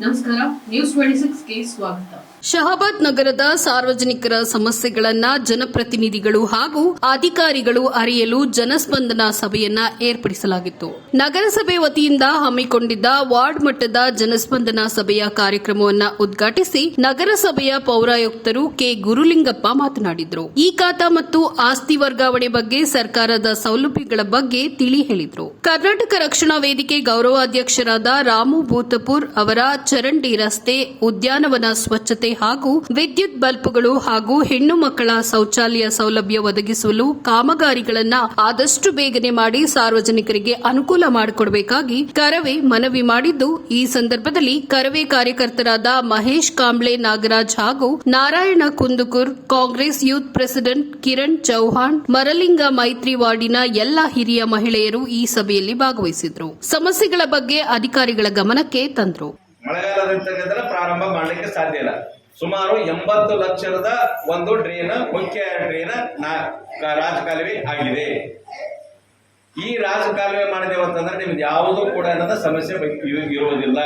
ನಮಸ್ಕಾರ news twenty ಸ್ವಾಗತ. ಶಹಾಬಾದ್ ನಗರದ ಸಾರ್ವಜನಿಕರ ಸಮಸ್ಯೆಗಳನ್ನ ಜನಪ್ರತಿನಿಧಿಗಳು ಹಾಗೂ ಅಧಿಕಾರಿಗಳು ಅರಿಯಲು ಜನಸ್ಪಂದನ ಸಭೆಯನ್ನ ಏರ್ಪಡಿಸಲಾಗಿತ್ತು. ನಗರಸಭೆ ವತಿಯಿಂದ ಹಮ್ಮಿಕೊಂಡಿದ್ದ ವಾರ್ಡ್ ಮಟ್ಟದ ಜನಸ್ಪಂದನ ಸಭೆಯ ಕಾರ್ಯಕ್ರಮವನ್ನ ಉದ್ಘಾಟಿಸಿ ನಗರಸಭೆಯ ಪೌರಾಯುಕ್ತರು ಕೆ. ಗುರುಲಿಂಗಪ್ಪ ಮಾತನಾಡಿದರು. ಈ ಖಾತಾ ಮತ್ತು ಆಸ್ತಿ ವರ್ಗಾವಣೆ ಬಗ್ಗೆ ಸರ್ಕಾರದ ಸೌಲಭ್ಯಗಳ ಬಗ್ಗೆ ತಿಳಿ ಹೇಳಿದರು. ಕರ್ನಾಟಕ ರಕ್ಷಣಾ ವೇದಿಕೆ ಗೌರವಾಧ್ಯಕ್ಷರಾದ ರಾಮು ಭೂತಪುರ್ ಅವರ ಚರಂಡಿ ರಸ್ತೆ, ಉದ್ಯಾನವನ ಸ್ವಚ್ಛತೆ ಹಾಗೂ ವಿದ್ಯುತ್ ಬಲ್ಬ್ಗಳು ಹಾಗೂ ಹೆಣ್ಣು ಮಕ್ಕಳ ಶೌಚಾಲಯ ಸೌಲಭ್ಯ ಒದಗಿಸಲು ಕಾಮಗಾರಿಗಳನ್ನ ಆದಷ್ಟು ಬೇಗನೆ ಮಾಡಿ ಸಾರ್ವಜನಿಕರಿಗೆ ಅನುಕೂಲ ಮಾಡಿಕೊಡಬೇಕಾಗಿ ಕರವೇ ಮನವಿ ಮಾಡಿದ್ದು. ಈ ಸಂದರ್ಭದಲ್ಲಿ ಕರವೇ ಕಾರ್ಯಕರ್ತರಾದ ಮಹೇಶ್ ಕಾಂಬ್ಳೆ, ನಾಗರಾಜ್ ಹಾಗೂ ನಾರಾಯಣ ಕುಂದುಕುರ್, ಕಾಂಗ್ರೆಸ್ ಯೂತ್ ಪ್ರೆಸಿಡೆಂಟ್ ಕಿರಣ್ ಚೌಹಾಣ್, ಮರಲಿಂಗ ಮೈತ್ರಿ ವಾರ್ಡಿನ ಎಲ್ಲ ಹಿರಿಯ ಮಹಿಳೆಯರು ಈ ಸಭೆಯಲ್ಲಿ ಭಾಗವಹಿಸಿದ್ರು. ಸಮಸ್ಯೆಗಳ ಬಗ್ಗೆ ಅಧಿಕಾರಿಗಳ ಗಮನಕ್ಕೆ ತಂದರು. ಮಳೆಗಾಲದಿಂದಲೇ ಪ್ರಾರಂಭ ಮಾಡಲಿಕ್ಕೆ ಸಾಧ್ಯ ಇಲ್ಲ. ಸುಮಾರು ಎಂಬತ್ತು ಲಕ್ಷದ ಒಂದು ಡ್ರೇನ್, ಮುಖ್ಯ ಡ್ರೇನ್ ನಾ ರಾಜಕಾಲುವೆ ಆಗಿದೆ. ಈ ರಾಜಕಾಲುವೆ ಮಾಡಿದೆ ಅಂತಂದ್ರೆ ನಿಮ್ಗೆ ಯಾವುದು ಕೂಡ ಅನ್ನೋದ ಸಮಸ್ಯೆ ಇರುವುದಿಲ್ಲ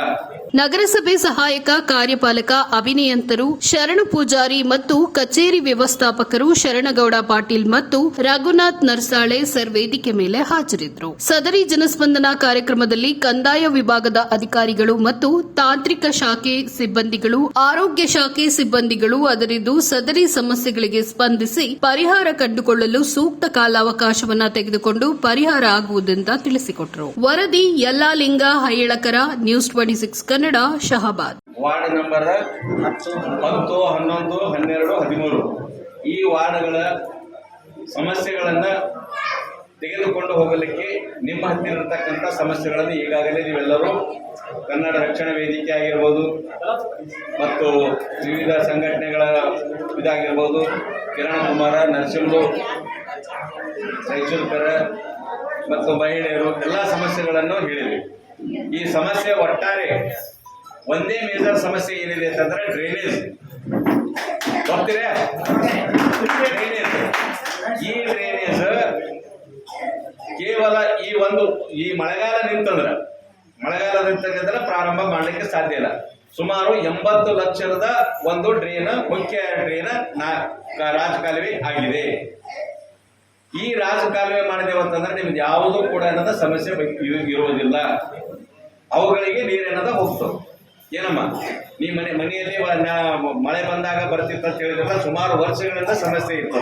ನಗರಸಭೆ ಸಹಾಯಕ ಕಾರ್ಯಪಾಲಕ, ಅಭಿನಯಂತರು, ಶರಣು ಪೂಜಾರಿ ಮತ್ತು ಕಚೇರಿ ವ್ಯವಸ್ಥಾಪಕರು ಶರಣಗೌಡ ಪಾಟೀಲ್ ಮತ್ತು ರಘುನಾಥ್ ನರ್ಸಾಳೆ ಸರ್ ವೇದಿಕೆ ಮೇಲೆ ಹಾಜರಿದ್ದರು. ಸದರಿ ಜನಸ್ಪಂದನ ಕಾರ್ಯಕ್ರಮದಲ್ಲಿ ಕಂದಾಯ ವಿಭಾಗದ ಅಧಿಕಾರಿಗಳು ಮತ್ತು ತಾಂತ್ರಿಕ ಶಾಖೆ ಸಿಬ್ಬಂದಿಗಳು, ಆರೋಗ್ಯ ಶಾಖೆ ಸಿಬ್ಬಂದಿಗಳು ಅದರಿದ್ದು ಸದರಿ ಸಮಸ್ಯೆಗಳಿಗೆ ಸ್ಪಂದಿಸಿ ಪರಿಹಾರ ಕಂಡುಕೊಳ್ಳಲು ಸೂಕ್ತ ಕಾಲಾವಕಾಶವನ್ನು ತೆಗೆದುಕೊಂಡು ಪರಿಹಾರ ಆಗುವುದೆಂದು ತಿಳಿಸಿಕೊಟ್ಟರು ವರದಿ Yallalinga Haiyalakara, news twenty six Kannada, Shahabad. Ward number ಹತ್ತು ಹನ್ನೊಂದು, ಹನ್ನೆರಡು, ಹದಿಮೂರು. ಈ ವಾರ್ಡ್ಗಳ ಸಮಸ್ಯೆಗಳನ್ನ ತೆಗೆದುಕೊಂಡು ಹೋಗಲಿಕ್ಕೆ ನಿಮ್ಮ ಹತ್ತಿರ ಇರತಕ್ಕಂಥ ಸಮಸ್ಯೆಗಳನ್ನು ಈಗಾಗಲೇ ನೀವೆಲ್ಲರೂ ಕನ್ನಡ ರಕ್ಷಣಾ ವೇದಿಕೆ ಆಗಿರ್ಬೋದು ಮತ್ತು ವಿವಿಧ ಸಂಘಟನೆಗಳ ಇದಾಗಿರ್ಬೋದು ಕಿರಣ್ ಕುಮಾರ ನರಸಿಂಹರು ರೈಚೂರ್ಕರ ಮತ್ತು ಮಹಿಳೆಯರು ಎಲ್ಲ ಸಮಸ್ಯೆಗಳನ್ನು ಹೇಳಿದ್ವಿ. ಈ ಸಮಸ್ಯೆ ಒಟ್ಟಾರೆ ಒಂದೇ ಮೇಜರ್ ಸಮಸ್ಯೆ ಏನಿದೆ ಅಂತಂದ್ರೆ ಡ್ರೈನೇಜ್ ಡ್ರೈನೇಜ್ ಈ ಡ್ರೈನೇಜ್ ಕೇವಲ ಈ ಒಂದು ಈ ಮಳೆಗಾಲ ನಿಂತಂದ್ರ, ಮಳೆಗಾಲ ನಿಂತಂದ್ರೆ ಪ್ರಾರಂಭ ಮಾಡಲಿಕ್ಕೆ ಸಾಧ್ಯ ಇಲ್ಲ. ಸುಮಾರು ಎಂಬತ್ತು ಲಕ್ಷದ ಒಂದು ಡ್ರೈನ್ ಮುಖ್ಯ ಡ್ರೈನ್ ನಾ ರಾಜಕಾಲುವೆ ಆಗಿದೆ. ಈ ರಾಜಕಾಲುವೆ ಮಾಡಿದೆವು ಅಂತಂದ್ರೆ ನಿಮ್ಗೆ ಯಾವುದೂ ಕೂಡ ಏನದ ಸಮಸ್ಯೆ ಇರುವುದಿಲ್ಲ ಅವುಗಳಿಗೆ ನೀರೇನದ ಹೋಗ್ತವೆ ಏನಮ್ಮ? ನೀ ಮನೆ ಮನೆಯಲ್ಲಿ ಮಳೆ ಬಂದಾಗ ಬರ್ತಿತ್ತು ಅಂತ ಹೇಳಿದ್ರೆ ಸುಮಾರು ವರ್ಷಗಳಿಂದ ಸಮಸ್ಯೆ ಇತ್ತು.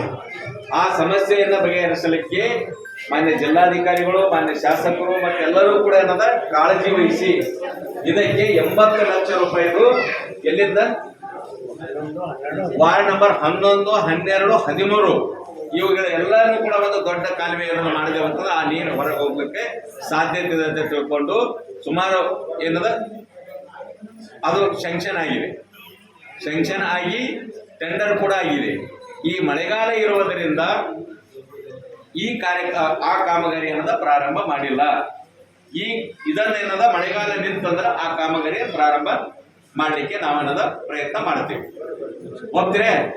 ಆ ಸಮಸ್ಯೆಯನ್ನ ಬಗೆಹರಿಸಲಿಕ್ಕೆ ಮಾನ್ಯ ಜಿಲ್ಲಾಧಿಕಾರಿಗಳು, ಮಾನ್ಯ ಶಾಸಕರು ಮತ್ತೆಲ್ಲರೂ ಕೂಡ ಏನದ ಕಾಳಜಿ ವಹಿಸಿ, ಇದಕ್ಕೆ ಎಂಬತ್ತು ಲಕ್ಷ ರೂಪಾಯಿಗಳು ಎಲ್ಲಿಂದ ವಾರ್ಡ್ ನಂಬರ್ ಹನ್ನೊಂದು, ಹನ್ನೆರಡು, ಹದಿಮೂರು. ಇವುಗಳ ಎಲ್ಲರೂ ಕೂಡ ಒಂದು ದೊಡ್ಡ ಕಾಲುವೆಯನ್ನು ಮಾಡಿದೆ ಆ ನೀರು ಹೊರಗೆ ಹೋಗ್ಲಿಕ್ಕೆ ಸಾಧ್ಯತೆ ಇದೆ ಅಂತ ತಿಳ್ಕೊಂಡು ಸುಮಾರು ಏನದ? ಅದು ಶಂಕ್ಷನ್ ಆಗಿದೆ. ಶಂಕ್ಷನ್ ಆಗಿ ಟೆಂಡರ್ ಕೂಡ ಆಗಿದೆ. ಈ ಮಳೆಗಾಲ ಇರುವುದರಿಂದ ಈ ಕಾರ್ಯ ಆ ಕಾಮಗಾರಿ ಏನದ? ಪ್ರಾರಂಭ ಮಾಡಿಲ್ಲ. ಈ ಇದನ್ನೇನದ ಮಳೆಗಾಲ ನಿಂತಂದ್ರೆ ಆ ಕಾಮಗಾರಿ ಪ್ರಾರಂಭ ಮಾಡಲಿಕ್ಕೆ ನಾವೇನದ ಪ್ರಯತ್ನ ಮಾಡ್ತೀವಿ. ಒಪ್ತೀರೇ?